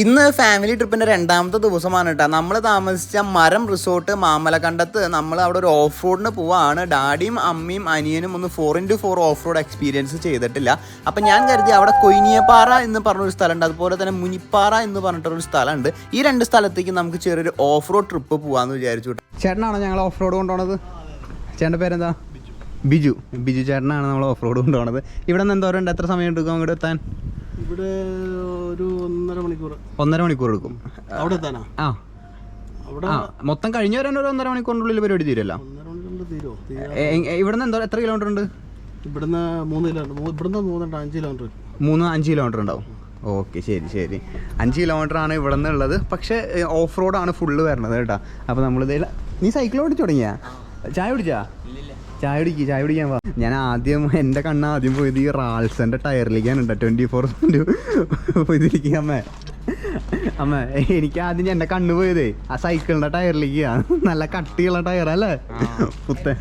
ഇന്ന് ഫാമിലി ട്രിപ്പിന്റെ രണ്ടാമത്തെ ദിവസമാണ് കേട്ടോ നമ്മൾ താമസിച്ച മരം റിസോർട്ട് മാമലക്കണ്ടത്ത് നമ്മൾ അവിടെ ഒരു ഓഫ് റോഡിന് പോവാണ്. ഡാഡിയും അമ്മയും അനിയനും ഒന്ന് four into four off road experience ചെയ്തിട്ടില്ല. അപ്പം ഞാൻ കരുതി അവിടെ കൊയിനിയപ്പാറ എന്ന് പറഞ്ഞൊരു സ്ഥലമുണ്ട് അതുപോലെ തന്നെ മുനിപ്പാറ എന്ന് പറഞ്ഞിട്ടൊരു സ്ഥലമുണ്ട് ഈ രണ്ട് സ്ഥലത്തേക്ക് നമുക്ക് ചെറിയൊരു ഓഫ് റോഡ് ട്രിപ്പ് പോവാന്ന് വിചാരിച്ചു ചേട്ടനാണോ ഞങ്ങൾ ഓഫ് റോഡ് കൊണ്ടുപോണത്? ചേട്ടന്റെ പേരെന്താ? ബിജു. ബിജു. ചേട്ടനാണ് നമ്മൾ ഓഫ് റോഡ് കൊണ്ടുപോണത്. ഇവിടെ നിന്ന് എന്തോരം ഉണ്ട് എത്ര സമയം എടുക്കും അങ്ങോട്ട് എത്താൻ? ഇവിടെ ഒരു ഒന്നര മണിക്കൂർ. ഒന്നര മണിക്കൂർ എടുക്കും. അവിടെ എത്താനാ? ആ. അവിടെ മൊത്തം കഴിഞ്ഞു വരാൻ ഒരു ഒന്നര മണിക്കൂറിനുള്ളിൽ പരിപാടി തീരല്ലോ? ഇവിടുന്ന് എന്തോ എത്ര കിലോമീറ്റർ ഉണ്ട്? ഇവിടുന്ന് മൂന്ന് കിലോമീറ്റർ ഇവിടുന്ന് മൂന്നുണ്ട് അഞ്ച് കിലോമീറ്റർ. മൂന്ന് അഞ്ച് കിലോമീറ്റർ ഉണ്ടാവും. ഓക്കെ ശരി ശരി. അഞ്ച് കിലോമീറ്റർ ആണ് ഇവിടെ നിന്ന് ഉള്ളത്. പക്ഷേ ഓഫ് റോഡാണ് ഫുള്ള് വരണത് കേട്ടോ. അപ്പോൾ നമ്മളിതേ നീ സൈക്കിൾ ഓടിച്ചു തുടങ്ങിയാ? ചായ കുടിച്ചാ? ചായ കുടിക്ക് ചായ കുടിക്കാൻ വാ. ഞാൻ ആദ്യം എന്റെ കണ്ണ് ആദ്യം പോയത് ഈ റാൾസന്റെ ടയറിലേക്കാണ് കേട്ടോ ട്വന്റി ഫോർ പോയിരിക്കുക അമ്മേ. അമ്മ എനിക്ക് ആദ്യം എന്റെ കണ്ണ് പോയതേ ആ സൈക്കിളിന്റെ ടയറിലേക്ക്. നല്ല കട്ടിയുള്ള ടയർ അല്ലേ? പുത്തൻ.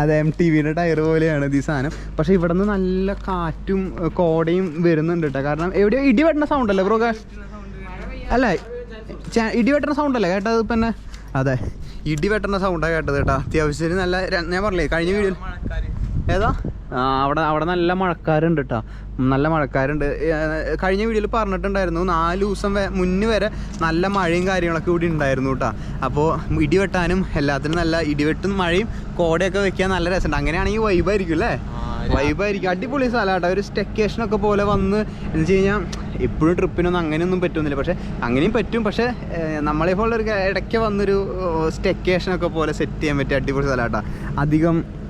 അതെ എം ടി വിയുടെ ടയർ പോലെയാണ് ഈ സാധനം. പക്ഷേ ഇവിടെ നിന്ന് നല്ല കാറ്റും കോടയും വരുന്നുണ്ട് കേട്ടോ കാരണം എവിടെയോ ഇടി വെട്ടുന്ന സൗണ്ട് അല്ലേ ബ്രോ അല്ല? ഇടി വെട്ടുന്ന സൗണ്ട് അല്ലേ കേട്ടത് ഇപ്പം തന്നെ അതെ. ഇടി വെട്ടുന്ന സൗണ്ടാണ് കേട്ടത് കേട്ടോ. അത്യാവശ്യം നല്ല ഞാൻ പറഞ്ഞില്ലേ കഴിഞ്ഞ വീഡിയോ ഏതാ? ആ അവിടെ അവിടെ നല്ല മഴക്കാരുണ്ട് കേട്ടോ നല്ല മഴക്കാരുണ്ട്. കഴിഞ്ഞ വീഡിയോയിൽ പറഞ്ഞിട്ടുണ്ടായിരുന്നു നാല് ദിവസം മുന്നേ വരെ നല്ല മഴയും കാര്യങ്ങളൊക്കെ ഇവിടെ ഉണ്ടായിരുന്നു കേട്ടോ അപ്പോൾ ഇടിവെട്ടാനും എല്ലാത്തിനും നല്ല ഇടിവെട്ടും മഴയും കോടയൊക്കെ വെക്കാൻ നല്ല രസമുണ്ട്. അങ്ങനെയാണെങ്കിൽ വൈബായിരിക്കും അല്ലേ? വൈബായിരിക്കും അടിപൊളി സ്ഥലമാട്ടോ. ഒരു സ്റ്റെക്കേഷനൊക്കെ പോലെ വന്ന് എന്ന് വെച്ച് കഴിഞ്ഞാൽ എപ്പോഴും ട്രിപ്പിനൊന്നും അങ്ങനെയൊന്നും പറ്റുന്നില്ല. പക്ഷേ അങ്ങനെയും പറ്റും. പക്ഷേ നമ്മളെ പോലെ ഒരു ഇടയ്ക്ക് വന്നൊരു സ്റ്റെക്കേഷനൊക്കെ പോലെ സെറ്റ് ചെയ്യാൻ പറ്റിയ അടിപൊളി സ്ഥലമാട്ടോ. അധികം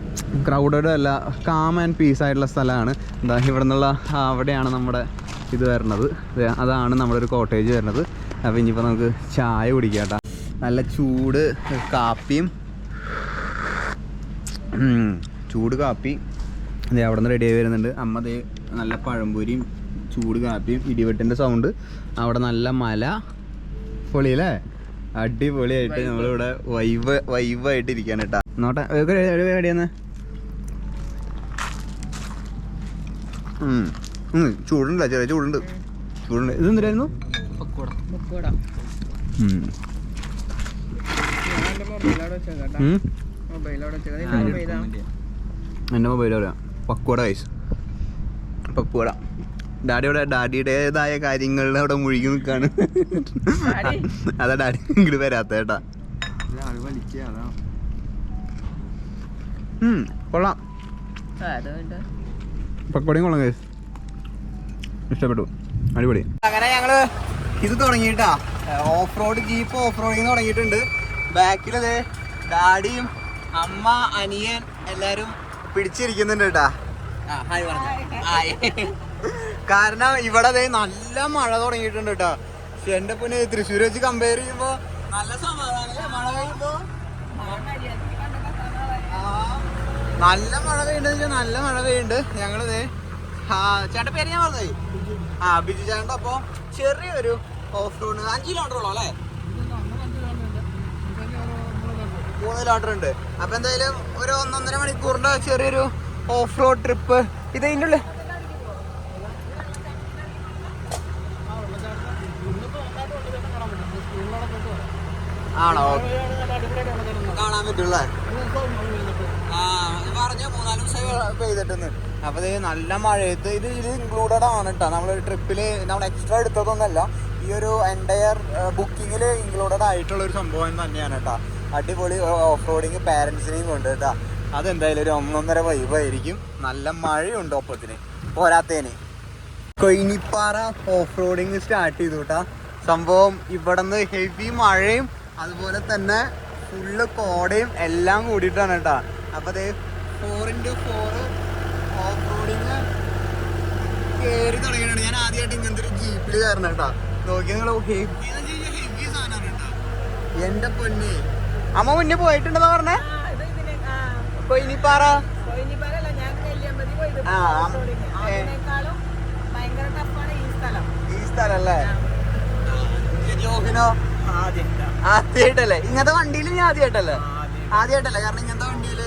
ക്രൗഡഡ് അല്ല കാം ആൻഡ് പീസ് ആയിട്ടുള്ള സ്ഥലമാണ്. എന്താ ഇവിടെ നിന്നുള്ള അവിടെയാണ് നമ്മുടെ ഇത് വരുന്നത്. അതാണ് നമ്മുടെ ഒരു കോട്ടേജ് വരുന്നത്. അപ്പോൾ ഇനിയിപ്പോൾ നമുക്ക് ചായ കുടിക്കാം കേട്ടോ. നല്ല ചൂട് കാപ്പിയും. ചൂട് കാപ്പി. ദേ അവിടെ നിന്ന് റെഡി ആയി വരുന്നുണ്ട്. അമ്മ ദേ നല്ല പഴംപൊരിയും ചൂട് കാപ്പിയും ഇടിവെട്ടിന്റെ സൗണ്ട് അവിടെ നല്ല മല പൊളി പൊളിയല്ലേ അടിപൊളിയായിട്ട് നമ്മളിവിടെ വൈവ് വൈവായിട്ട് ഇരിക്കുകയാണ് കേട്ടോ. നോട്ടെ എവിടെയാന്ന് ചൂടുണ്ടല്ലോ ചെറിയ ചൂടുണ്ട്. ചൂടുണ്ട്. ഇത് എന്തിനായിരുന്നു എന്റെ. എന്റെ മൊബൈൽ പറയാം. പക്വട കൈസ് പക്വട ഡാഡി ഡാഡിയുടേതായ കാര്യങ്ങളിൽ അവിടെ മുഴുകി നിൽക്കാണ്. അതാ ഡാഡി ഇങ്ങോട്ട് വരാത്ത കേട്ടാ. കൊള്ളാം. പക്വടയും കൊള്ളാം കേസ് ഇഷ്ടപ്പെട്ടു. അടിപൊളി. അങ്ങനെ ഞങ്ങൾ ഇത് തുടങ്ങിയിട്ടാ. Off road jeep off roading തുടങ്ങിയിട്ടുണ്ട്. ബാക്കിലത് ഡാഡിയും അമ്മ അനിയൻ എല്ലാരും പിടിച്ചിരിക്കുന്നുണ്ട് കേട്ടാ. കാരണം ഇവിടെ അതെ നല്ല മഴ തുടങ്ങിയിട്ടുണ്ട് കേട്ടോ. പക്ഷെ എന്റെ പിന്നെ തൃശ്ശൂർ വെച്ച് കമ്പയർ ചെയ്യുമ്പോ നല്ല സമാധാനം മഴ പെയ്യുമ്പോ? നല്ല മഴ പെയ്യുന്നുണ്ട് നല്ല മഴ പെയ്യുന്നുണ്ട്. ഞങ്ങളിത് ചേട്ടൻ പേര് ഞാൻ പറഞ്ഞേ ആ ബിജു ചേട്ടന്റെ അപ്പോൾ ചെറിയൊരു ഓഫ് റോഡ് അഞ്ച് കിലോമീറ്റർ ഉള്ളൂ അല്ലേ? മൂന്ന് കിലോമീറ്റർ ഉണ്ട്. അപ്പൊ എന്തായാലും ഒരു ഒന്നൊന്നര മണിക്കൂറിന്റെ ചെറിയൊരു ഓഫ് റോഡ് ട്രിപ്പ്. ഇത് ഇതിന്റെ ഉള്ളിൽ. ആണോ? കാണാൻ പറ്റുള്ളേ പറഞ്ഞു മൂന്നാൽ ദിവസമായി പെയ്തിട്ടെന്ന്. അപ്പൊ ഇത് നല്ല മഴയത്ത് ഇത് ഇത് ഇൻക്ലൂഡഡ് ആണ് കേട്ടോ നമ്മൾ ട്രിപ്പിൽ നമ്മൾ എക്സ്ട്രാ എടുത്തതൊന്നല്ല ഈ ഒരു എന്റയർ ബുക്കിങ്ങിൽ ഇൻക്ലൂഡഡ് ആയിട്ടുള്ള ഒരു സംഭവം തന്നെയാണ് കേട്ടോ അടിപൊളി ഓഫ് റോഡിങ് പാരൻസിനെയും കൊണ്ട് കേട്ടോ അതെന്തായാലും ഒരു ഒന്നൊന്നര വൈബായിരിക്കും നല്ല മഴയുണ്ട് ഒപ്പത്തിന്. പോരാത്തേന്. കൊയിനിപ്പാറ ഓഫ് റോഡിങ് സ്റ്റാർട്ട് ചെയ്തു കേട്ടാ സംഭവം ഇവിടുന്ന് ഹെവി മഴയും അതുപോലെ തന്നെ ഫുള്ള് കോടയും എല്ലാം കൂടിയിട്ടാണ് കേട്ടോ അപ്പോൾ അതേ four into four off roading കയറി തുടങ്ങിയിട്ടുണ്ട്. ഞാൻ ആദ്യമായിട്ട് ഇങ്ങനത്തെ ഒരു ജീപ്പിൽ കയറണം കേട്ടോ. നോക്കി നിങ്ങൾ ഹെവി ഹെവി സാധനമാണ് കേട്ടാ എന്റെ പൊന്നെ. അമ്മ മുന്നേ പോയിട്ടുണ്ടെന്നാ പറഞ്ഞേ? കൊയിനിപ്പാറ. ഈ ജോഹിനോ? ആദ്യമായിട്ടല്ലേ? ഇങ്ങനത്തെ വണ്ടിയിൽ ഞാൻ ആദ്യമായിട്ടല്ലേ? ആദ്യമായിട്ടല്ലേ? കാരണം ഇങ്ങനത്തെ വണ്ടിയിൽ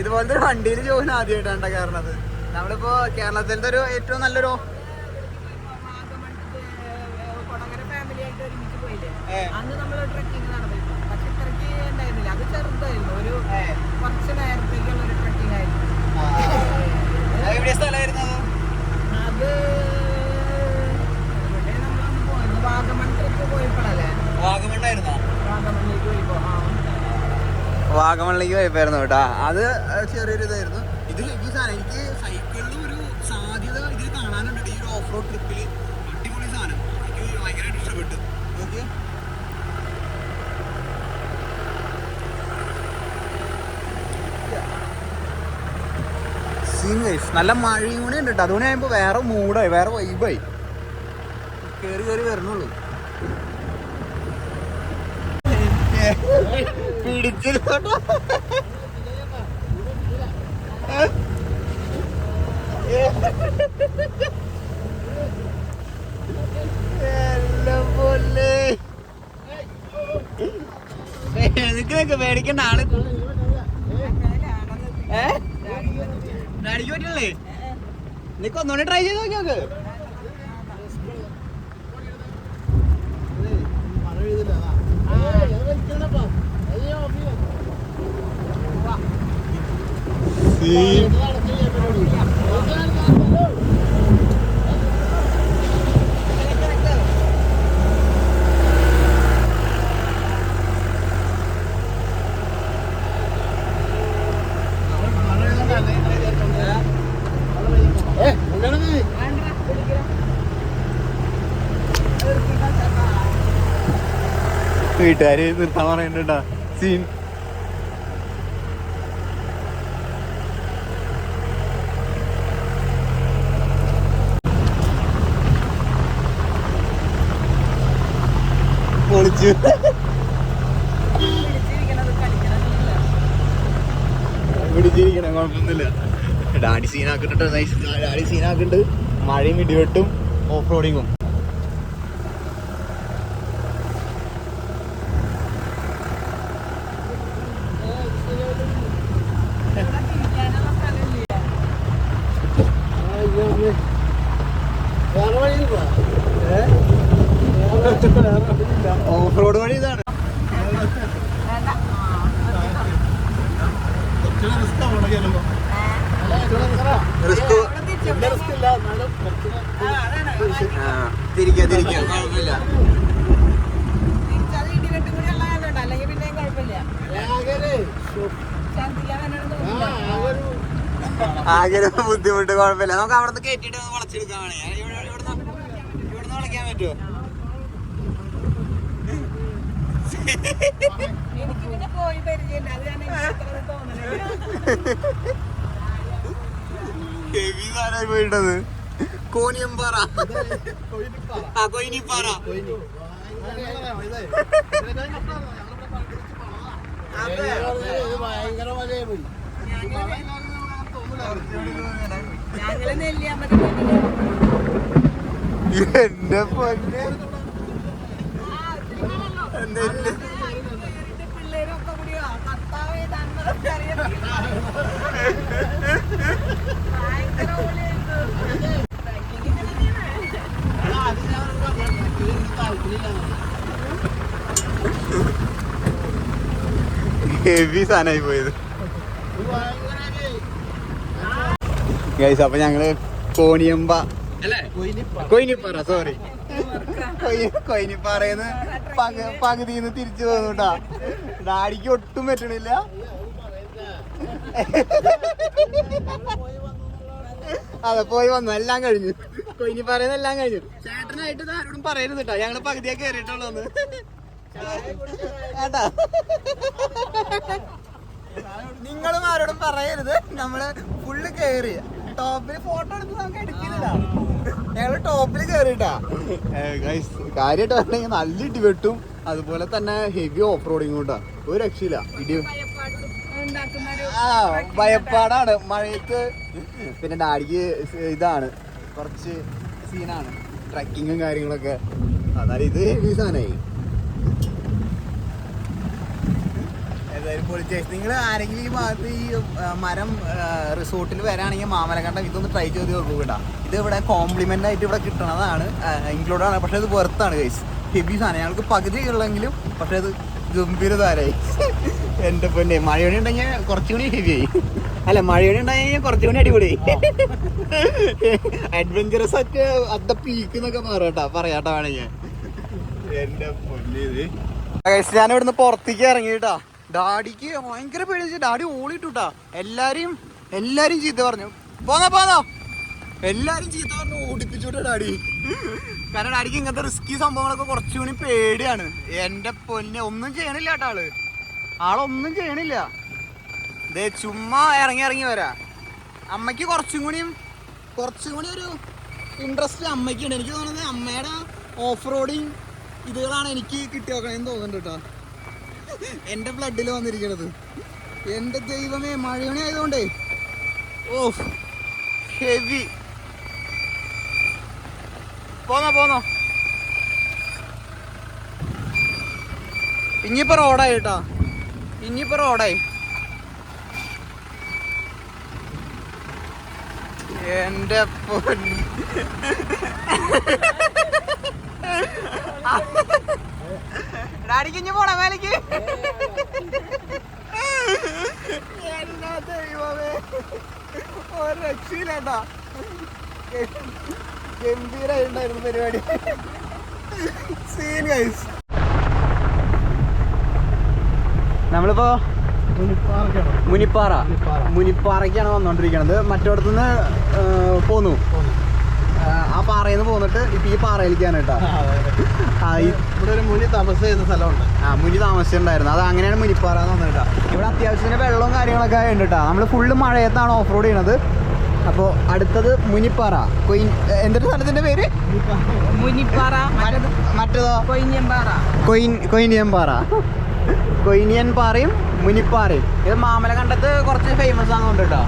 ഇതുപോലത്തെ ഒരു വണ്ടിയിൽ ജോലി ആദ്യമായിട്ടാണ് കയറണത്. നമ്മളിപ്പോ കേരളത്തിലത്തെ ഒരു ഏറ്റവും നല്ലൊരു അന്ന് നമ്മൾ ട്രക്കിംഗ് നടന്നിരുന്നു. പക്ഷെ ഇത്രയ്ക്ക് ഉണ്ടായിരുന്നില്ല. അത് ചെറുതായിരുന്നു. ഒരു കുറച്ച് നേരത്തേക്കുള്ള ഒരു ട്രക്കിംഗ് ആയിരുന്നു. എവിടെ അത് വാഗമൺ ട്രിപ്പ് പോയപ്പോഴല്ലേ? വാഗമണ്ണായിരുന്നോ? വാഗമണ്ണിലേക്ക് പോയപ്പോ ആ വാഗമണിലേക്ക് പോയപ്പോയിരുന്നു കേട്ടോ. അത് ചെറിയൊരു ഇതായിരുന്നു. ഇത് ഈ സാധനം എനിക്ക് സൈക്കിളിൽ ഒരു സാധ്യത ഇതിൽ കാണാനുണ്ട് ഈ ഒരു ഓഫ് റോഡ് ട്രിപ്പിൽ അടിപൊളി സാധനം. എനിക്ക് ഭയങ്കരമായിട്ട് ഇഷ്ടപ്പെട്ടു. ഓക്കെ നല്ല മഴയും കൂടെ ഉണ്ട് അതുകൊണ്ട് വേറെ മൂഡായി വേറെ വൈബായി കേറി കയറി വരണുള്ളൂ പോലെ നിനക്ക് പേടിക്കേണ്ട ആൾ. ഡാഡിക്ക് പറ്റില്ലേ നിനക്ക് ഒന്നുകൂടി ട്രൈ ചെയ്ത് നോക്കി നോക്ക് മഴ പെയ്തില്ല സീ സീൻ. പൊളിച്ചു. ഡാഡി സീനാക്കിട്ടുണ്ട് ഡാഡി സീനാക്കുന്നുണ്ട് മഴയും ഇടിവെട്ടും ഓഫ് റോഡിങ്ങും ഇവിടെ തിരിക്കാനുള്ള സ്ഥലമില്ല വേറെ വഴി ഓഫ് റോഡ് വഴി ഇതാണ് വേണ്ട കുറച്ചുകൂടെ റിസ്ക് ആവണം ചെല്ലുമ്പോ റിസ്ക് ഇവിടെ തിരിച്ചപ്പോ- റിസ്ക് ഇല്ല എന്നാലും കുറച്ചുകൂടെ ആ, അതാണ്. തിരിക്കാം തിരിക്കാം കുഴപ്പമില്ല തിരിച്ചത് ഇടിവെട്ടും കൂടി ഉള്ള കാരണം അല്ലെങ്കിൽ പിന്നെയും കുഴപ്പമില്ല ആകെ ഛർദ്ദിക്കാൻ വരണത് ആ തോന്നില്ല. ആകെ ഒരു ആകെ ഒരു ബുദ്ധിമുട്ട് കുഴപ്പമില്ല. നമുക്ക് അവിടെ നിന്ന് കയറ്റിട്ട് ഇവിടെ ഇവിടുന്ന് വളയ്ക്കാൻ പറ്റുമോ? ഹെവി കോനിയമ്പാറ കൊയിനിപ്പാറ. ആ കൊയിനിപ്പാറ ഭയങ്കര മലയായി എന്റെ പൊന്നെ. ഹെവി സാധനമായി പിള്ളേരൊക്കെ കൂടിയോ കർത്താവേ തന്നതൊക്കെ അറിയത്തില്ല. ഭയങ്കര ഓളിയായിരുന്നു. Trekking ഇങ്ങനെ തന്നെയാണ്. ഹെവി സാധനമായി പോയത് ഗൈസ് അപ്പൊ ഞങ്ങൾ കോണിയമ്പ. അല്ലേ? കൊയിനിപ്പാറ സോറി കൊയിനിപ്പാറയെന്ന് പക പകുതിന്ന് തിരിച്ചു പോന്നു കേട്ടാ ഡാഡിക്ക് ഒട്ടും പറ്റണില്ല. അതെ പോയി വന്നു എല്ലാം കഴിഞ്ഞു. കൊയിനിപ്പാറയെന്ന് എല്ലാം കഴിഞ്ഞു. ചേട്ടനായിട്ട് ആരോടും പറയരുത് കേട്ടോ ഞങ്ങൾ പകുതിയാ കയറിയിട്ടുള്ളൂ കേട്ടാ നിങ്ങളും ആരോടും പറയരുത്. നമ്മൾ ഫുള്ള് കേറി ടോപ്പിൽ കാര്യമായിട്ട് നല്ല ഇടി വെട്ടും അതുപോലെ തന്നെ ഹെവി ഓഫ് റോഡിങ് കൊണ്ടാ ഒരു രക്ഷയില്ല. ഇടി ആ ഭയപ്പാടാണ്. മഴയത്ത് പിന്നെ ഡാഡിക്ക് ഇതാണ്. കുറച്ച് സീനാണ് ട്രക്കിങ്ങും കാര്യങ്ങളൊക്കെ. അതായത് ഇത് ഹെവി സാധനമായി പൊളിച്ചേസ് നിങ്ങൾ ആരെങ്കിലും ഈ ഭാഗത്ത് ഈ മരം റിസോർട്ടിൽ വരാണെങ്കിൽ മാമലക്കണ്ടം ഇതൊന്ന് ട്രൈ ചെയ്ത് നോക്കൂ കേട്ടോ. ഇത് ഇവിടെ കോംപ്ലിമെന്റ് ആയിട്ട് ഇവിടെ കിട്ടണതാണ്. ഇൻക്ലൂഡ് ആണ്. പക്ഷെ ഇത് വെറുത്താണ് ഗൈസ് ഹെബി സാധനം. ഞങ്ങൾക്ക് പകുതി ഉള്ളെങ്കിലും പക്ഷെ അത് ഗംഭീര താരായി എന്റെ പൊന്നെ. മഴയോടെ ഉണ്ടെങ്കിൽ കുറച്ചുകൂടി ഹെവി ആയി. അല്ല മഴയോടെ ഉണ്ടായി കുറച്ചുകൂടി അടിപൊളി. അഡ്വഞ്ചറസ് ഒക്കെ അത്ത പീക്ക് എന്നൊക്കെ പറയട്ടാ പറയാട്ടോ വേണമെങ്കിൽ. എന്റെ ഇത്. ഞാൻ ഇവിടുന്ന് പുറത്തേക്ക് ഇറങ്ങിട്ടാ ഡാഡിക്ക് ഭയങ്കര പേടിച്ച് ഡാഡി ഓളിട്ടുട്ടാ. എല്ലാരെയും എല്ലാരും ചീത്ത പറഞ്ഞു. പോന്നോ പോന്നോ. എല്ലാരും ചീത്ത പറഞ്ഞു ഓടിപ്പിച്ചുട്ടാ ഡാഡി. കാരണം ഡാഡിക്ക് ഇങ്ങനത്തെ റിസ്കി സംഭവങ്ങളൊക്കെ കുറച്ചുകൂടി പേടിയാണ്. എന്റെ പൊന്നെ ഒന്നും ചെയ്യണില്ല കേട്ടോ ആൾ. ആളൊന്നും ചെയ്യണില്ല. ദേ ചുമ്മാ ഇറങ്ങി ഇറങ്ങി വരാ. അമ്മയ്ക്ക് കുറച്ചും കൂടിയും കുറച്ചും കൂടി ഒരു ഇൻട്രസ്റ്റ് അമ്മയ്ക്കുണ്ട്. എനിക്ക് തോന്നുന്നത് അമ്മയുടെ ഓഫ് റോഡിങ് ഇതുകളാണ് എനിക്ക് കിട്ടി വെക്കണമെന്ന് തോന്നുന്നുണ്ട് കേട്ടോ. എന്റെ ബ്ലഡിൽ വന്നിരിക്കണത്. എന്റെ ദൈവമേ മഴയണി ആയതുകൊണ്ടേ. ഓ ഹെവി പോന്നോ പോന്നോ. ഇനിയിപ്പോ റോഡായി കേട്ടോ. ഇനിയിപ്പോ റോഡായി എന്റെ പൊന്ന്. ഡാഡിക്ക് പോണ മേലേക്ക്. എന്നാ ദൈവമേ. ഒരു രക്ഷയില്ലാട്ടാ. ഗംഭീരായിട്ടുണ്ടായിരുന്നു പരിപാടി. സീൻ ഗൈസ് നമ്മളിപ്പോ മുനിപ്പാറ. മുനിപ്പാറയ്ക്കാണ് വന്നോണ്ടിരിക്കണത്. മറ്റോടത്തുനിന്ന് പോന്നു. പാറയിൽ നിന്ന് പോന്നിട്ട് ഇപ്പൊ ഈ പാറയിലേക്കാണ് കേട്ടോ. ആ ഇവിടെ ഒരു മുനി താമസ ചെയ്യുന്ന സ്ഥലമുണ്ട്. ആ മുനി താമസിച്ചിട്ടുണ്ടായിരുന്നു അത് അങ്ങനെയാണ് മുനിപ്പാറ എന്ന് പറഞ്ഞിട്ടാ ഇവിടെ അത്യാവശ്യത്തിന് വെള്ളവും കാര്യങ്ങളൊക്കെ ഉണ്ട് കേട്ടോ. നമ്മൾ ഫുള്ള് മഴയത്താണ് ഓഫ് റോഡ് ചെയ്യണത്. അപ്പോൾ അടുത്തത് മുനിപ്പാറ. കൊയിൻ എന്തൊരു സ്ഥലത്തിന്റെ പേര്? മുനിപ്പാറ മറ്റേത് മറ്റേതോ? കൊയിഞ്ഞമ്പാറ കൊയിൻ കൊയിനിയൻ പാറ കൊയിനിയൻ പാറയും മുനിപ്പാറയും. ഇത് മാമല കണ്ടത്ത് കുറച്ച് ഫേമസ് ആണെന്നുണ്ട് കേട്ടോ.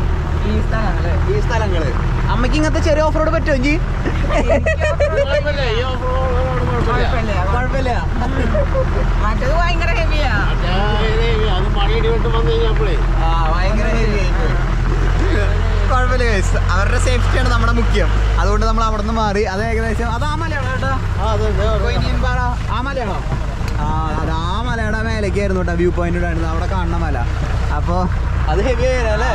ഈ സ്ഥലങ്ങൾ. ഈ സ്ഥലങ്ങൾ. അമ്മയ്ക്ക് ഇങ്ങനത്തെ ചെറിയ ഓഫ് റോഡ് പറ്റുമോ ജി കുഴപ്പമില്ല കുഴപ്പമില്ല. ഭയങ്കര ഹെവിയാ ഭയങ്കര ഹെവി. കുഴപ്പമില്ല. അവരുടെ സേഫ്റ്റിയാണ് നമ്മുടെ മുഖ്യം. അതുകൊണ്ട് നമ്മൾ അവിടെ നിന്ന് മാറി. അത് ഏകദേശം അത് ആ മലയാണോ കേട്ടോ. ആ മലയാണോ ആ അത് ആ മലയുടെ മേലേക്കായിരുന്നു കേട്ടോ വ്യൂ പോയിന്റ് ഉണ്ടായിരുന്നത് അവിടെ കാണുന്ന മല. അപ്പോൾ അത് ഹെവി ആയിരുന്നു അല്ലേ?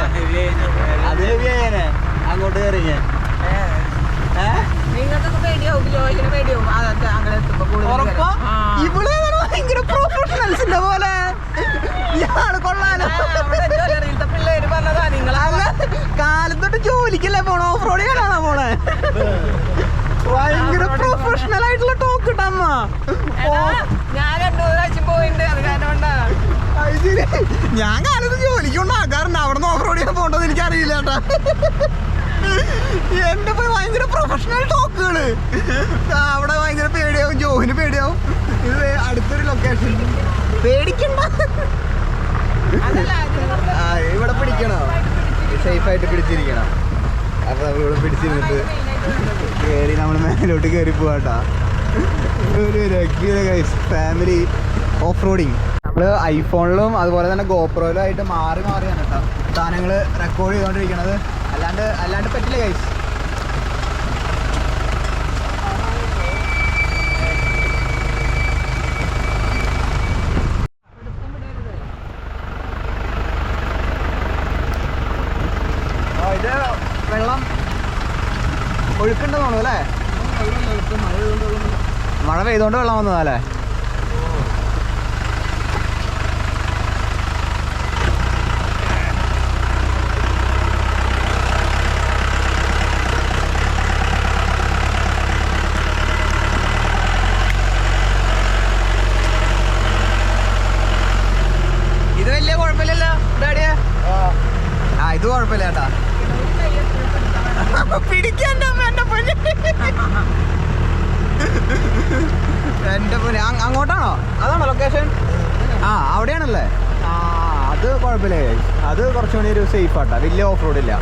അത് ഹെവി ആയേനെ. അങ്ങോട്ട് കയറി ഞാൻ ഏഹ് നിങ്ങൾക്കൊക്കെ പേടിയാവും ജോയിന് പേടിയാവും. അതൊക്കെ അങ്ങനെ എത്തുമ്പോ ഉറപ്പാ? കൂടുതൽ ആ. ഇവിടെ ഭയങ്കര പ്രൊഫഷണൽസിന്റെ പോലെ. ഇയാൾ കൊള്ളാലോ. ആ, അവിടെ ജ്വല്ലറിയിലത്തെ പിള്ളേര് പറഞ്ഞതാ നിങ്ങൾ അല്ല കാലത്തൊട്ട് ജോലിക്കല്ലേ പോണോ? ഓഫ് റോഡ് ചെയ്യാനാണോ പോണേ? ഭയങ്കര പ്രൊഫഷണൽ ആയിട്ടുള്ള ടോക്ക് ഞാൻ രണ്ടു മൂന്ന് പോയിട്ടുണ്ട് അത് കാരണം ഞാൻ കാലത്ത് ജോലിക്ക് കൊണ്ട് ആക്കാറുണ്ട് അവിടെ നിന്ന് ഓഫ് റോഡ് ചെയ്യാൻ പോകേണ്ടത് എനിക്ക് അറിയില്ല കേട്ടാ. എന്റെ പോയി ഭയങ്കര പ്രൊഫഷണൽ ടോക്കുകൾ അവിടെ ഭയങ്കര പേടിയാവും ജോഹിന് പേടിയാവും. ഇത് അടുത്തൊരു ലൊക്കേഷൻ പേടിക്കണ്ട. ഇവിടെ പിടിക്കണോ? സേഫ് ആയിട്ട് പിടിച്ചിരിക്കണം. അപ്പൊ നമ്മൾ ഇവിടെ പിടിച്ചിരുന്നിട്ട് കയറി നമ്മൾ മേലോട്ട് കയറി പോവാട്ടാ. ഒരു ഫാമിലി ഓഫ് റോഡിങ് നമ്മൾ ഐഫോണിലും അതുപോലെ തന്നെ ഗോപ്രോയിലും ആയിട്ട് മാറി മാറിയാണ് കേട്ടോ സാധനങ്ങൾ റെക്കോർഡ് ചെയ്തുകൊണ്ടിരിക്കണത് അല്ലാണ്ട് അല്ലാണ്ട് പറ്റില്ല ഗൈസ് ആ, ഇത് വെള്ളം ഒഴുക്കുണ്ടെന്ന് തോന്നുന്നു അല്ലേ? മഴ പെയ്തോണ്ട് വെള്ളം വന്നതാ അല്ലേ ഇത് വലിയ കുഴപ്പമില്ലല്ലോ ഡാഡിയെ ആ ഇത് കുഴപ്പമില്ല ചേട്ടാ പിടിക്കാൻ എന്റെ പൊന്നെ എന്റെ പൊന്നെ അങ്ങോട്ടാണോ? അതാണോ ലൊക്കേഷൻ ആ അവിടെയാണല്ലേ? ആ അത് കുഴപ്പമില്ല. അത് കുറച്ചുകൂടി ഒരു സേഫ് ആട്ടാ. വലിയ ഓഫ് റോഡ് ഇല്ല.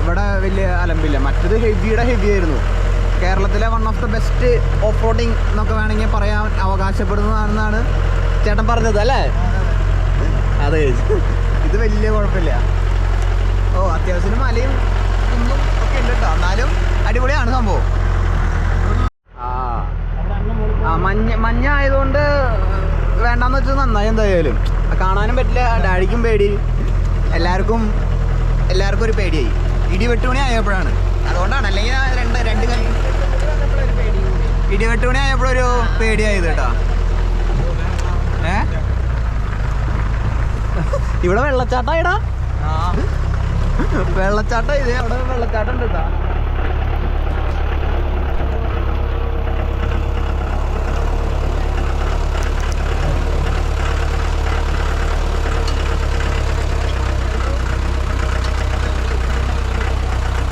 ഇവിടെ വലിയ അലമ്പില്ല. മറ്റത് ഹെവിയുടെ ഹെവി ആയിരുന്നു. കേരളത്തിലെ one of the best off roading എന്നൊക്കെ വേണമെങ്കിൽ പറയാൻ അവകാശപ്പെടുന്നതാണെന്നാണ് ചേട്ടൻ പറഞ്ഞത് അല്ലേ? അതെ. ഇത് വലിയ കുഴപ്പമില്ല. ഓ അത്യാവശ്യം മലയും കുന്നും ഒക്കെ ഉണ്ട് കേട്ടോ എന്നാലും അടിപൊളിയാണ് സംഭവം. ആ മഞ്ഞ മഞ്ഞ ആയതുകൊണ്ട് വേണ്ടാന്ന് വെച്ചത് നന്നായി എന്തായാലും. കാണാനും പറ്റില്ല ഡാഡിക്കും പേടി. എല്ലാവർക്കും എല്ലാവർക്കും ഒരു പേടിയായി. ഇടിവെട്ടുമണി ആയപ്പോഴാണ്. അതുകൊണ്ടാണ് അല്ലെങ്കിൽ രണ്ട് രണ്ട് രണ്ട് ഇടി ഇടിവെട്ടുമണി ആയപ്പോഴൊരു പേടിയായത് കേട്ടോ. ഏ? ഇവിടെ വെള്ളച്ചാട്ടം ഇടാ വെള്ളച്ചാട്ടം ഇത് അവിടെ വെള്ളച്ചാട്ടം ഉണ്ട് കേട്ടോ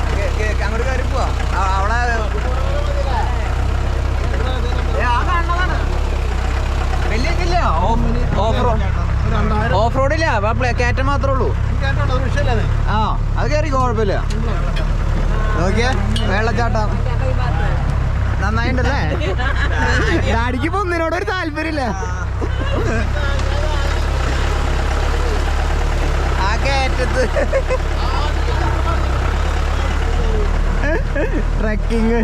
കേ- കേ- അങ്ങോട്ട് കയറി പോവാ ആ- അവിടെ ഏ, ആ കാണുന്നതാണ്. വലിയ ഇതില്ല ഓഫ് റോഡ് രണ്ടായിരം ഓഫ് റോഡില്ല കയറ്റം മാത്രമേ ഉള്ളൂ കേട്ടോ ഒരു വിഷയമല്ലേ ആ അത് കയറി കുഴപ്പമില്ല നോക്കിയേ വെള്ളച്ചാട്ടം നന്നായിണ്ടല്ലേ ഡാഡിക്ക് ഇപ്പൊ ഒന്നിനോട് ഒരു താല്പര്യമില്ല ആ കയറ്റത്ത് ട്രക്കിങ്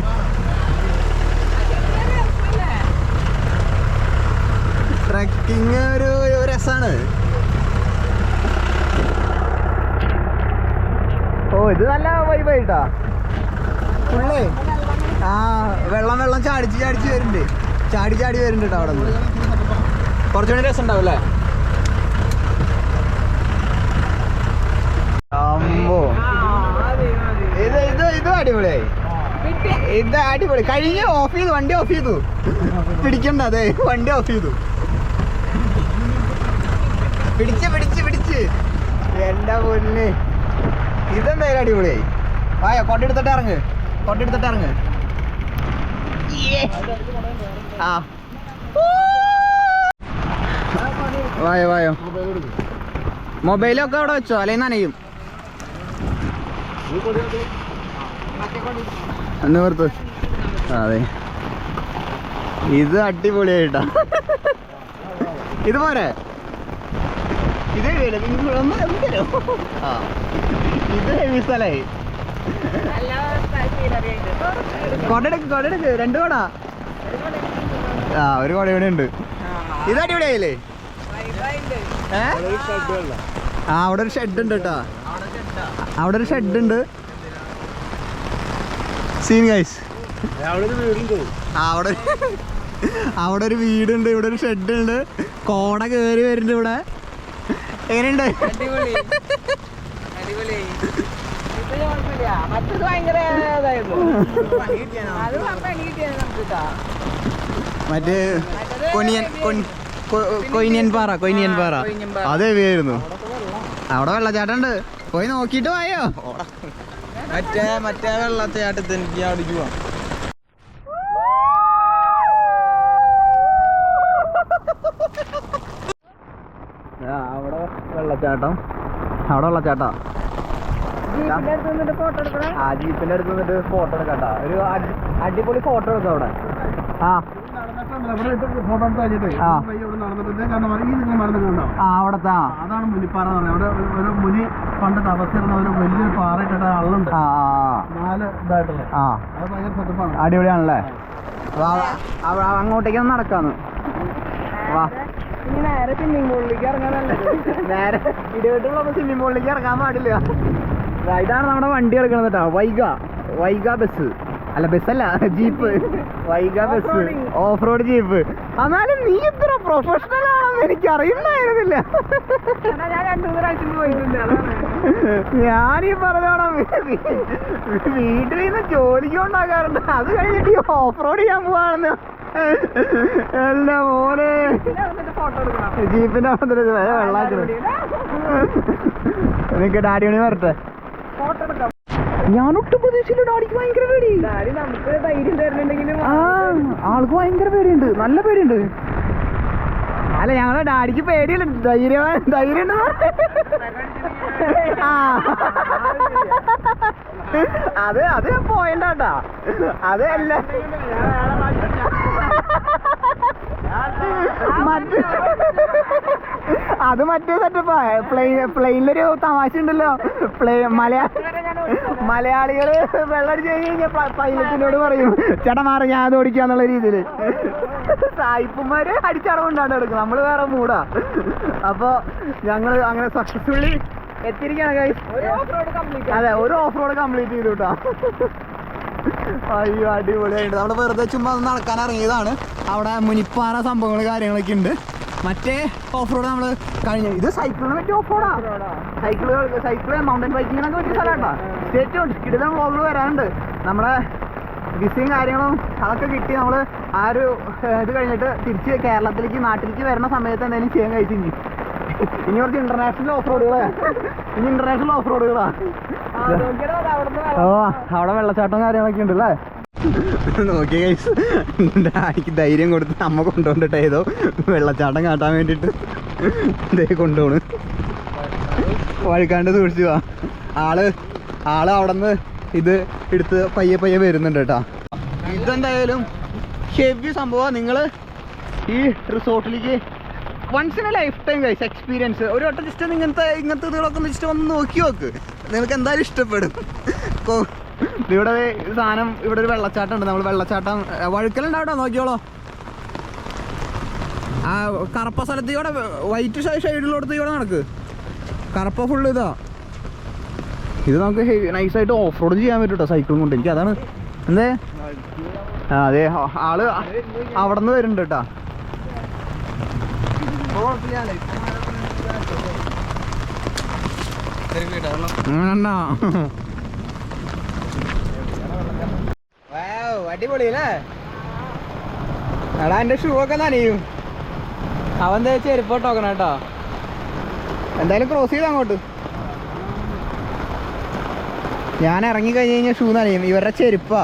ട്രക്കിങ് ഒരു ഒരു രസാണ് ഓ ഇത് നല്ല വൈബായിട്ടാ ഫുള്ളേ ആ വെള്ളം വെള്ളം ചാടിച്ച് ചാടിച്ച് വരുന്നുണ്ട്. ചാടി ചാടി വരുന്നുണ്ട് അവിടെ നിന്ന് കുറച്ചുകൂടി രസം ഉണ്ടാവും അല്ലേ അമ്പോ. ഇത് ഇത് ഇത് അടിപൊളിയായി. ഇത് അടിപൊളി. കഴിഞ്ഞ ഓഫ് ചെയ്തു വണ്ടി ഓഫ് ചെയ്തു. പിടിക്കണ്ട അതെ വണ്ടി ഓഫ് ചെയ്തു. പിടിച്ച് പിടിച്ച് പിടിച്ച്. എന്താ പൊന്ന്. ഇതെന്തായാലും അടിപൊളിയായി. വായ കൊണ്ടെടുത്തിട്ട് ഇറങ്ങ്. കൊണ്ടെടുത്തിട്ട് ഇറങ്ങ്. ആ. വായോ വായോ. മൊബൈലൊക്കെ അവിടെ വെച്ചോ? അല്ലെ നനയും എന്ന് ഓർത്ത്. അതെ. ഇത് അടിപൊളിയായിട്ടാ. ഇത് പോരെ? ഇത് ഒന്ന് ആ. ഇത് ഹെവി സ്ഥലമായി കൊടയെടുക്ക് കൊടയെടുക്ക്. രണ്ട് കൊട. ആ ഒരു കൊട ഇവിടെ ഉണ്ട്. ഇത് അടിപൊളിയായില്ലേ? ആ അവിടെ ഒരു ഷെഡ് ഉണ്ട് കേട്ടോ. അവിടെ ഒരു ഷെഡ് ഉണ്ട്. സീൻ ഗൈസ് അവിടെ അവിടെ ഒരു വീടുണ്ട് ഇവിടെ ഒരു ഷെഡ് ഉണ്ട്. കോട കേറി വരുന്നുണ്ട് ഇവിടെ. എങ്ങനെയുണ്ട് അടിപൊളി അടിപൊളി ഇത് കുഴപ്പമില്ല മറ്റത് ഭയങ്കര. മറ്റേ കൊനിയൻ കൊയിനിയൻ പാറ കൊയിനിയൻ പാറ. അത് ഹെവിയായിരുന്നു അവിടെ വെള്ളച്ചാട്ടം ഉണ്ട് പോയി നോക്കിട്ട് പോയോ മറ്റേ മറ്റേ വെള്ളച്ചാട്ടത്തിൽ എനിക്ക് അവിടേക്ക് പോവാം. അവിടെ വെള്ളച്ചാട്ടം. അവിടെ വെള്ളച്ചാട്ടം. ജീപ്പിന്റെ അടുത്ത് നിന്നിട്ട് ഫോട്ടോ എടുക്കണേ? ആ ജീപ്പിന്റെ അടുത്ത് നിന്നിട്ട് ഫോട്ടോ എടുക്കട്ടാ ഒരു അടിപൊളി ഫോട്ടോ എടുക്കാം അവിടെ. ആ. അവിടത്തെ. അതാണ് മുനിപ്പാറ എന്ന് പറയുന്നത്. അവിടെ ഒരു- മുനി പണ്ട് തപസ്സിരുന്ന ഒരു വലിയൊരു അള്ളുണ്ട് നാല് ഇതായിട്ടുള്ള ആ. അത് ഭയങ്കര സെറ്റപ്പാണ് അടിപൊളിയാണല്ലേ? അങ്ങോട്ടേക്കൊന്ന് നടക്കാന്ന്. വാ. നേരെ സ്വിമ്മിംഗ് പൂളിലേക്ക് ഇറങ്ങാൻ നേരെ ഇടിവെട്ടുള്ള സ്വിമ്മിംഗ് പൂളിലേക്ക് ഇറങ്ങാൻ പാടില്ല. ഇതാണ് നമ്മുടെ വണ്ടി എടുക്കണത് കേട്ടോ. വൈഗ. വൈഗ ബസ് അല്ല ബസ്സല്ല jeep Vaiga bus off road jeep എന്നാലും നീ ഇത്ര പ്രൊഫഷണൽ ആണെന്ന് എനിക്ക് അറിയുന്നായിരുന്നില്ല ഞാനീ പറഞ്ഞോണം വീട്ടിൽ നിന്ന് ജോലിക്ക് ഉണ്ടാക്കാറുണ്ട് അത് കഴിഞ്ഞിട്ട് ഓഫ് റോഡ് ചെയ്യാൻ പോവാണെന്ന്. എല്ലാം മോനെ. ജീപ്പിന്റെ അവിടെ വെള്ളാക്കുന്നു എനിക്ക് ഡാഡി മണി വരട്ടെ ഞാൻ ഒട്ടും പ്രതീക്ഷയില്ല ഡാഡിക്ക് ഭയങ്കര പേടി. നമുക്ക് ധൈര്യം തരുന്നുണ്ടെങ്കിലും ആ ആൾക്ക് ഭയങ്കര പേടിയുണ്ട്. നല്ല പേടിയുണ്ട്. അല്ല ഞങ്ങളെ ഡാഡിക്ക് പേടിയില്ല. ധൈര്യം ധൈര്യം അത് അത് ഞാൻ പോയണ്ടാട്ടാ അത് അല്ല മറ്റേ അത് മറ്റേ സെറ്റപ്പാ പ്ലെയിൻ പ്ലെയിനിലൊരു തമാശ ഉണ്ടല്ലോ പ്ലെയിൻ മലയാ ഇതുവരെ ഞാൻ മലയാളികൾ വെള്ളടിച്ച് കഴിഞ്ഞാൽ പൈലറ്റിനോട് പറയും ചേട്ടാ മാറി ഞാൻ അത് ഓടിക്കാന്നുള്ള രീതിയിൽ. സായിപ്പന്മാര് അടിച്ചടവുണ്ടാണ്ട് എടുക്കും നമ്മൾ വേറെ മൂടാ. അപ്പൊ ഞങ്ങൾ അങ്ങനെ സക്സസ്ഫുള്ളി എത്തിയിരിക്കാണ്. അതെ ഒരു ഓഫ് റോഡ് കംപ്ലീറ്റ് ചെയ്തു കേട്ടോ അയ്യോ അടിപൊളിയായിട്ട് നമ്മൾ വെറുതെ ചുമ്മാ ഒന്ന് നടക്കാൻ ഇറങ്ങിയതാണ്. അവിടെ മുനിപ്പാറ സംഭവങ്ങൾ കാര്യങ്ങളൊക്കെ ഉണ്ട്. മറ്റേ ഓഫ് റോഡ് നമ്മൾ കഴിഞ്ഞു ഇത് സൈക്കിളിന് പറ്റിയ ഓഫ് റോഡാ സൈക്കിൾ സൈക്കിൾ മൗണ്ടൻ ബൈക്കിങ്ങിനൊക്കെ പറ്റിയ സ്ഥലമാട്ടോ. സ്റ്റേറ്റ് കിടുന്ന വ്ളോഗിൽ വരാനുണ്ട്. നമ്മളെ വിസയും കാര്യങ്ങളും അതൊക്കെ കിട്ടി. നമ്മൾ ആ ഒരു ഇത് കഴിഞ്ഞിട്ട് തിരിച്ച് കേരളത്തിലേക്ക് നാട്ടിലേക്ക് വരുന്ന സമയത്ത് എന്തെങ്കിലും ചെയ്യാൻ കഴിച്ചു ഇനി. ഇനി കുറച്ച് ഇന്റർനാഷണൽ ഓഫ് റോഡുകളാ ഇനി ഇന്റർനാഷണൽ ഓഫ് റോഡുകളാ ഓ അവിടെ വെള്ളച്ചാട്ടം കാര്യങ്ങളൊക്കെ ഉണ്ട് അല്ലേ കൈസ് ഡാഡിക്ക് ധൈര്യം കൊടുത്ത് അമ്മ കൊണ്ടുവന്നിട്ടേതോ വെള്ളച്ചാട്ടം കാട്ടാൻ വേണ്ടിട്ട് കൊണ്ടുപോണ്. വഴുക്കാണ്ട് സൂക്ഷിച്ചു വാ. ആൾ ആൾ അവിടെ നിന്ന് ഇത് എടുത്ത് പയ്യെ പയ്യെ വരുന്നുണ്ട് കേട്ടാ. ഇതെന്തായാലും ഹെവി സംഭവമാണ് നിങ്ങൾ ഈ റിസോർട്ടിലേക്ക് once in a life time കഴിച്ച എക്സ്പീരിയൻസ് ഒരു വട്ടം ജസ്റ്റ് ഇങ്ങനത്തെ ഇങ്ങനത്തെ ഇതുകളൊക്കെ ഒന്ന് ജസ്റ്റ് ഒന്ന് നോക്കി നോക്ക്. നിങ്ങൾക്ക് എന്തായാലും ഇഷ്ടപ്പെടും. ഇവിടെ സാധനം ഇവിടെ ഒരു വെള്ളച്ചാട്ടം ഉണ്ട്. നമ്മൾ വെള്ളച്ചാട്ടം വഴുക്കലുണ്ടാവട്ടോ? നോക്കിയോളോ ആ കറുപ്പ ഇവിടെ വൈറ്റ് ഷൈഡിലോടത്ത് ഇവിടെ നടക്ക്. കറുപ്പ ഫുള്ള് ഇതാ. ഇത് നമുക്ക് ഹെവി നൈസായിട്ട് ഓഫ് റോഡ് ചെയ്യാൻ പറ്റും കേട്ടോ സൈക്കിളും കൊണ്ട്. എനിക്ക് അതാണ് എന്തേ? ആ അതെ ആൾ അവിടെ നിന്ന് വരുന്നുണ്ട് കേട്ടാ. അടിപൊളി അല്ലേ എടാ എന്റെ ഷൂ ഒക്കെ നനയും. അവൻ തേച്ച് ചെരുപ്പോട്ട് കേട്ടോ. എന്തായാലും ക്രോസ് ചെയ്ത് അങ്ങോട്ട്. ഞാൻ ഇറങ്ങി കഴിഞ്ഞ് കഴിഞ്ഞാൽ ഷൂ നനയും. ഇവരുടെ ചെരുപ്പാ.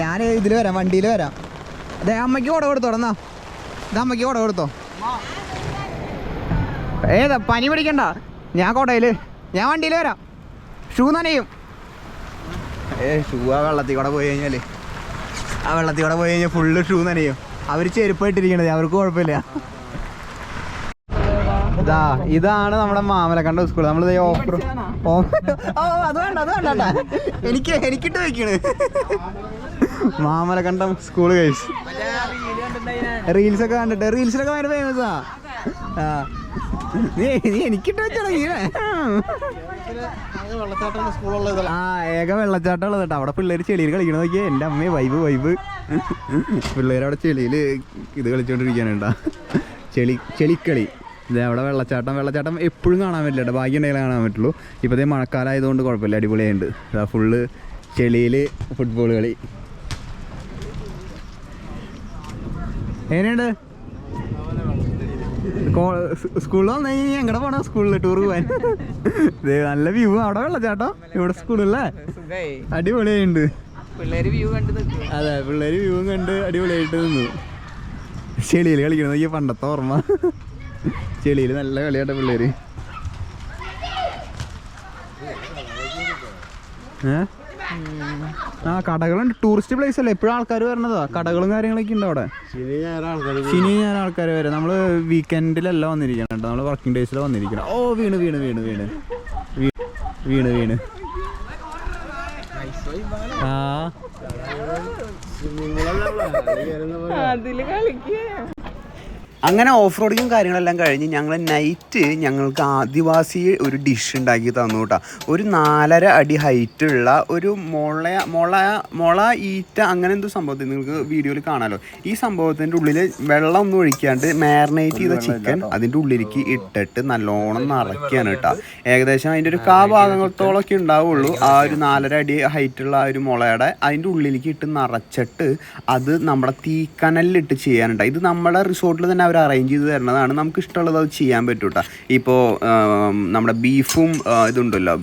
ഞാൻ ഇതിൽ വരാം വണ്ടിയിൽ വരാം. അതെ അമ്മയ്ക്ക് കുട കൊടുത്തോ എന്നാ ഇത് അമ്മയ്ക്ക് കുട കൊടുത്തോ. ഏതാ പനി പിടിക്കണ്ട. ഞാൻ കോട്ടയിൽ. ഞാൻ വണ്ടിയിൽ വരാം. ഷൂ നനയും. ഏ ഷൂ ആ വെള്ളത്തിൽ കൂടെ പോയി കഴിഞ്ഞാൽ. ആ വെള്ളത്തിൽ കൂടെ പോയി കഴിഞ്ഞാൽ ഫുള്ള് ഷൂ നനയും. അവർ ചെരുപ്പായിട്ടിരിക്കണത്. അവർക്ക് കുഴപ്പമില്ല. ഇതാ ഇതാണ് നമ്മുടെ മാമലക്കണ്ട സ്കൂൾ. നമ്മൾ ഓഫർ ഓ അത് വേണ്ട അത് വേണ്ട. എനിക്ക് എനിക്കിട്ട് വെക്കണ്. മാമലക്കണ്ടം സ്കൂൾ കഴിച്ചു റീൽസ് ഒക്കെ കണ്ടിട്ട് റീൽസിലൊക്കെ ഭയങ്കര ഫേമസാ നീ എനിക്കിട്ട് വെച്ചാണ് ആ ഏക വെള്ളച്ചാട്ടം ഉള്ളത് കേട്ടോ. അവിടെ പിള്ളേർ ചെളിയിൽ കളിക്കണ നോക്കിയേ. എന്റെ അമ്മയെ വൈബ് വൈബ് പിള്ളേർ അവിടെ ചെളിയിൽ ഇത് കളിച്ചോണ്ടിരിക്കാണ് ചെളി ചെളിക്കളി. ഇതേ അവിടെ വെള്ളച്ചാട്ടം വെള്ളച്ചാട്ടം എപ്പോഴും കാണാൻ പറ്റില്ല കേട്ടോ. ഭാഗ്യം ഉണ്ടെങ്കിൽ കാണാൻ പറ്റുള്ളൂ. ഇപ്പോഴത്തെ മഴക്കാലം ആയതുകൊണ്ട് കുഴപ്പമില്ല. അടിപൊളിയായിട്ടുണ്ട് ഫുള്ള് ചെളിയിൽ ഫുട്ബോൾ കളി. എങ്ങനെയുണ്ട്? സ്കൂളിൽ വന്നു കഴിഞ്ഞാൽ എങ്ങടെ പോണ സ്കൂളിൽ ടൂർ പോവാൻ. നല്ല വ്യൂ അവിടെ വെള്ളച്ചാട്ടം. ഇവിടെ സ്കൂളല്ലേ അടിപൊളിയായിട്ടുണ്ട് അതെ പിള്ളേര് വ്യൂവും കണ്ട് അടിപൊളിയായിട്ട് നിന്നു. ചെളിയിൽ കളിക്കണം ഈ പണ്ടത്തെ ഓർമ്മ. ചെളിയിൽ നല്ല കളിയാട്ടെ പിള്ളേര്. ഏ? ആ കടകളുണ്ട്. ടൂറിസ്റ്റ് പ്ലേസ് അല്ലേ? എപ്പോഴും ആൾക്കാർ വരണതാ കടകളും കാര്യങ്ങളൊക്കെ ഉണ്ട് അവിടെ. ശനി ഞാൻ ആൾക്കാർ വരും. നമ്മൾ വീക്കെൻഡിലല്ല വന്നിരിക്കണം കേട്ടോ. നമ്മൾ വർക്കിംഗ് ഡേയ്സിലാണ് വന്നിരിക്കണം ഓ വീണ് വീണ് വീണ് വീണ്. വീണ് വീണ്. ആ. അതിൽ കളിക്കുക അങ്ങനെ ഓഫ് റോഡിങ്ങും കാര്യങ്ങളെല്ലാം കഴിഞ്ഞ് ഞങ്ങൾ നൈറ്റ് ഞങ്ങൾക്ക് ആദിവാസി ഒരു ഡിഷ് ഉണ്ടാക്കി തന്നു കേട്ടോ. ഒരു നാലര അടി ഹൈറ്റുള്ള ഒരു മുള മുള മുള ഈറ്റ അങ്ങനെ എന്തോ സംഭവത്തിൽ നിങ്ങൾക്ക് വീഡിയോയിൽ കാണാമല്ലോ ഈ സംഭവത്തിന്റെ ഉള്ളിൽ വെള്ളം ഒന്നും ഒഴിക്കാണ്ട് മാരിനേറ്റ് ചെയ്ത ചിക്കൻ അതിന്റെ ഉള്ളിലേക്ക് ഇട്ടിട്ട് നല്ലോണം നിറയ്ക്കുകയാണ് കേട്ടോ. ഏകദേശം അതിന്റെ ഒരു കാ ഭാഗത്തോളൊക്കെ ഉണ്ടാവുള്ളൂ. ആ ഒരു നാലര അടി ഹൈറ്റുള്ള ആ ഒരു മുളയുടെ അതിന്റെ ഉള്ളിലേക്ക് ഇട്ട് നിറച്ചിട്ട് അത് നമ്മുടെ തീക്കനലിലിട്ട് ചെയ്യാനുണ്ട്. ഇത് നമ്മുടെ റിസോർട്ടിൽ തന്നെ അവർ അറേഞ്ച് ചെയ്ത് തരുന്നതാണ് നമുക്ക് ഇഷ്ടമുള്ളത് അത് ചെയ്യാൻ പറ്റും കേട്ടോ ഇപ്പോൾ നമ്മുടെ ബീഫും ഇതുണ്ടല്ലോ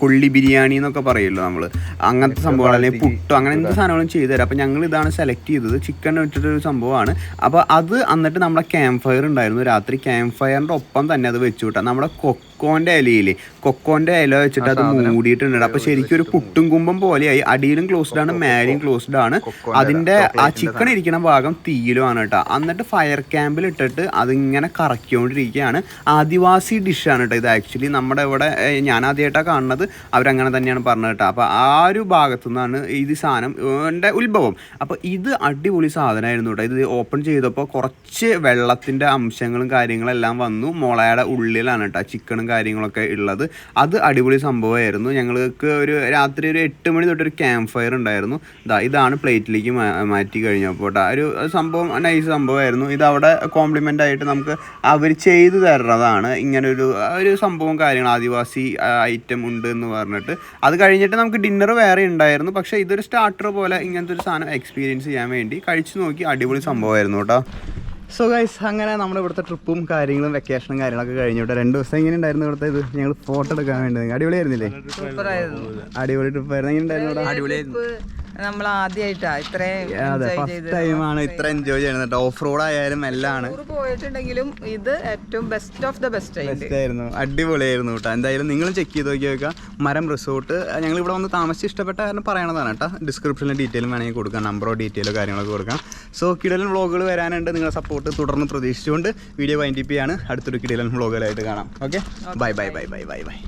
കൊള്ളി ബിരിയാണി എന്നൊക്കെ പറയുമല്ലോ നമ്മൾ അങ്ങനത്തെ സംഭവങ്ങൾ അല്ലെങ്കിൽ പുട്ടോ അങ്ങനെ എന്ത് സാധനങ്ങളും ചെയ്തു തരാം. അപ്പോൾ ഞങ്ങൾ ഇതാണ് സെലക്ട് ചെയ്തത്. ചിക്കൻ വെച്ചിട്ടൊരു സംഭവമാണ്. അപ്പോൾ അത് എന്നിട്ട് നമ്മുടെ ക്യാമ്പ് ഫയർ ഉണ്ടായിരുന്നു. രാത്രി ക്യാമ്പ് ഫയറിന്റെ ഒപ്പം തന്നെ അത് വെച്ചു കിട്ടാം നമ്മുടെ കൊക്ക കൊക്കോന്റെ ഇലയില്ലേ കൊക്കോന്റെ ഇല വെച്ചിട്ട് അത് മൂടിയിട്ടുണ്ട് അപ്പൊ ശരിക്കും ഒരു പുട്ടും കുമ്പം പോലെയായി. അടിയിലും ക്ലോസ്ഡ് ആണ് മേലെയും ക്ലോസ്ഡ് ആണ്. അതിന്റെ ആ ചിക്കൻ ഇരിക്കുന്ന ഭാഗം തീയിലുമാണ് കേട്ടോ. എന്നിട്ട് ഫയർ ക്യാമ്പിൽ ഇട്ടിട്ട് അതിങ്ങനെ കറക്കിക്കൊണ്ടിരിക്കുകയാണ്. ആദിവാസി ഡിഷാണ് കേട്ടോ ഇത് ആക്ച്വലി നമ്മുടെ ഇവിടെ ഞാൻ ആദ്യമായിട്ടാണ് കാണുന്നത്. അവരങ്ങനെ തന്നെയാണ് പറഞ്ഞത് കേട്ടോ. അപ്പോൾ ആ ഒരു ഭാഗത്തു നിന്നാണ് ഇത് സാധനം എന്റെ ഉത്ഭവം. അപ്പോൾ ഇത് അടിപൊളി സാധനമായിരുന്നു കേട്ടോ. ഇത് ഓപ്പൺ ചെയ്തപ്പോൾ കുറച്ച് വെള്ളത്തിന്റെ അംശങ്ങളും കാര്യങ്ങളെല്ലാം വന്നു. മുളയുടെ ഉള്ളിലാണ് കേട്ടോ. ചിക്കണും കാര്യങ്ങളൊക്കെ ഉള്ളത്. അത് അടിപൊളി സംഭവമായിരുന്നു. ഞങ്ങൾക്ക് ഒരു രാത്രി ഒരു എട്ട് മണി തൊട്ടൊരു ക്യാമ്പ് ഫയർ ഉണ്ടായിരുന്നു. ഇതാ ഇതാണ് പ്ലേറ്റിലേക്ക് മാറ്റി കഴിഞ്ഞപ്പോൾ ഒരു സംഭവം നൈസ് സംഭവമായിരുന്നു. ഇത് അവിടെ കോംപ്ലിമെന്റ് ആയിട്ട് നമുക്ക് അവർ ചെയ്തു തരുന്നതാണ്. ഇങ്ങനെ ഒരു ഒരു സംഭവം കാര്യങ്ങൾ ആദിവാസി ഐറ്റം ഉണ്ട് എന്ന് പറഞ്ഞിട്ട്. അത് കഴിഞ്ഞിട്ട് നമുക്ക് ഡിന്നർ വേറെ ഉണ്ടായിരുന്നു. പക്ഷേ ഇതൊരു സ്റ്റാർട്ടർ പോലെ ഇങ്ങനത്തെ ഒരു സാധനം എക്സ്പീരിയൻസ് ചെയ്യാൻ വേണ്ടി കഴിച്ചു നോക്കി. അടിപൊളി സംഭവമായിരുന്നു കേട്ടോ സോ ഗൈസ് അങ്ങനെ നമ്മുടെ ഇവിടുത്തെ ട്രിപ്പും കാര്യങ്ങളും വെക്കേഷനും കാര്യങ്ങളൊക്കെ കഴിഞ്ഞു. ഇവിടെ രണ്ട് ദിവസം എങ്ങനെ ഉണ്ടായിരുന്നു ഇവിടുത്തെ ഇത്. ഞങ്ങൾ ഫോട്ടോ എടുക്കാൻ വേണ്ടി അടിപൊളിയായിരുന്നില്ലേ? അടിപൊളി ട്രിപ്പ് ആയിരുന്നു. എങ്ങനെ ഉണ്ടായിരുന്നു നമ്മൾ ആദ്യമായിട്ടാ ഇത്രയും അതെ ഫസ്റ്റ് ടൈമാണ് ഇത്ര എൻജോയ് ചെയ്യുന്നത്. ഓഫ് റോഡ് ആയാലും എല്ലാം പോയിട്ടുണ്ടെങ്കിലും ഇത് ഏറ്റവും best of the best best ആയിരുന്നു. അടിപൊളിയായിരുന്നു കേട്ടോ. എന്തായാലും നിങ്ങൾ ചെക്ക് ചെയ്ത് നോക്കി നോക്കുക മരം റിസോർട്ട് ഞങ്ങൾ ഇവിടെ വന്ന് താമസിച്ച് ഇഷ്ടപ്പെട്ട കാരണം പറയണതാണ് കേട്ടോ. ഡിസ്ക്രിപ്ഷനിൽ ഡീറ്റെയിൽ വേണമെങ്കിൽ കൊടുക്കാം. നമ്പറോ ഡീറ്റെയിലോ കാര്യങ്ങളൊക്കെ കൊടുക്കാം. സോ കിടലൻ വ്ളോഗുകൾ വരാനുണ്ട്. നിങ്ങളുടെ സപ്പോർട്ട് തുടർന്ന് പ്രതീക്ഷിച്ചുകൊണ്ട് വീഡിയോ വൈൻഡിപ്പിയാണ് അടുത്തൊരു കിടലൻ വ്ളോഗുകളായിട്ട് കാണാം. Okay bye bye bye bye bye bye